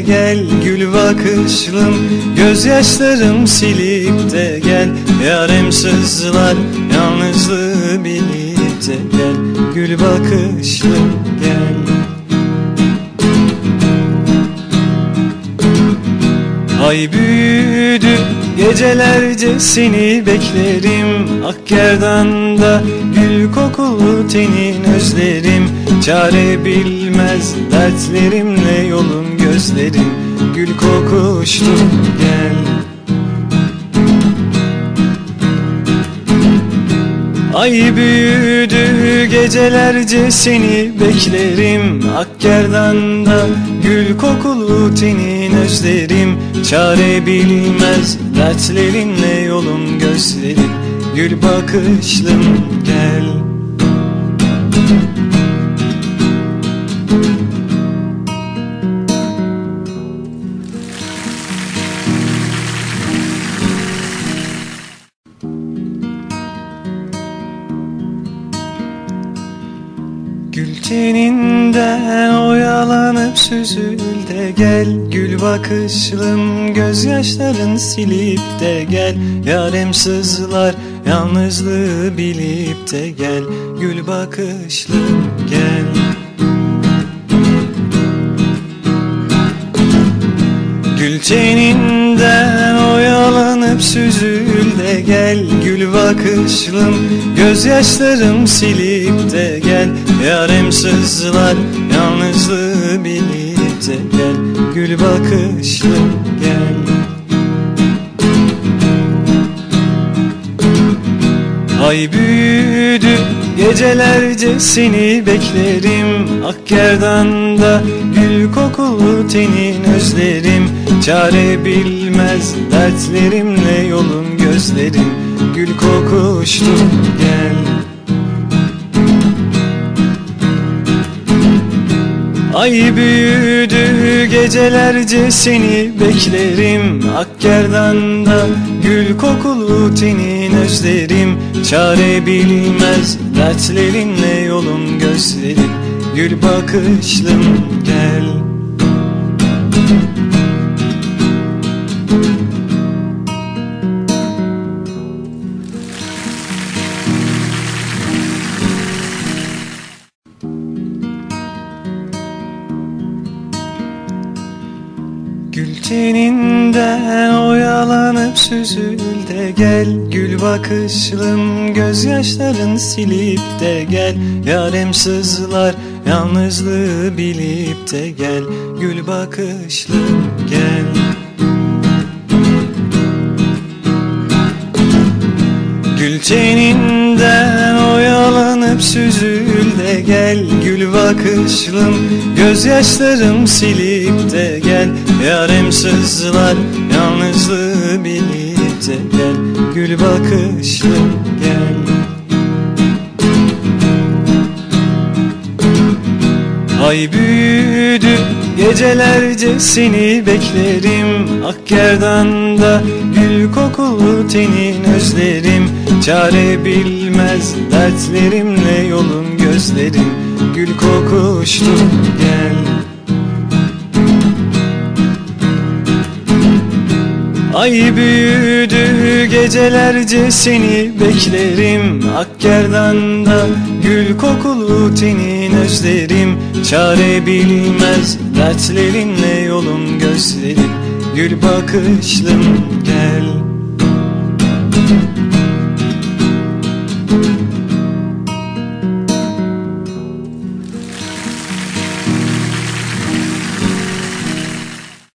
gel Gül bakışlım. Gözyaşlarım silip de gel. Yarem sızlar yalnızlığı bilip de gel. Gül bakışlım gel. Ay büyüdü gecelerce seni beklerim. Akkerdan'da gül kokulu tenin özlerim. Çare bilmez dertlerimle yolun gözlerim. Gül kokuştu gel. Ay büyüdü gecelerce seni beklerim. Akkerdan'da gül kokulu tenin özlerim. Çare bilmez dertlerinle yolum gözlerim Gül bakışlım gel Gül teninden oyalanıp süzül de gel. Gül bakışlım gözyaşların silip de gel. Yarem sızlar yalnızlığı bilip de gel. Gül bakışlım gel oyalanıp süzül de gel Gül bakışlım. Gözyaşlarım silip de gel. Yarem sızlar yalnızlığı bilip de gel. Gül bakışlım gel. Ay büyüdü gecelerce seni beklerim. Akkerdan'da gül kokulu tenin özlerim Çare bilmez dertlerimle yolun gözlerim. Gül kokuştu gel. Ay büyüdü gecelerce seni beklerim. Akkerdan'da gül kokulu tenin özlerim. Çare bilmez dertlerinle yolun gözlerim. Gül bakışlım gel Gül teninden oyalanıp süzül de gel. Gül bakışlım gözyaşların silip de gel. Yarem sızlar yalnızlığı bilip de gel. Gül bakışlım gel. Gül oyalanıp süzül de gel Gül bakışlım. Gözyaşlarım silip de gel. Yarem sızlar yalnızlığı bilip de gel. Gül bakışlım gel. Ay büyüdü gecelerce seni beklerim. Akkerdan'da gül kokulu tenin özlerim. Çare bilmez dertlerimle yolun gözlerim. Gül kokuştu gel. Ay büyüdü gecelerce seni beklerim. Akkerdan'da gül kokulu tenin özlerim. Çare bilmez dertlerinle yolun gözlerim. Gül bakışlım gel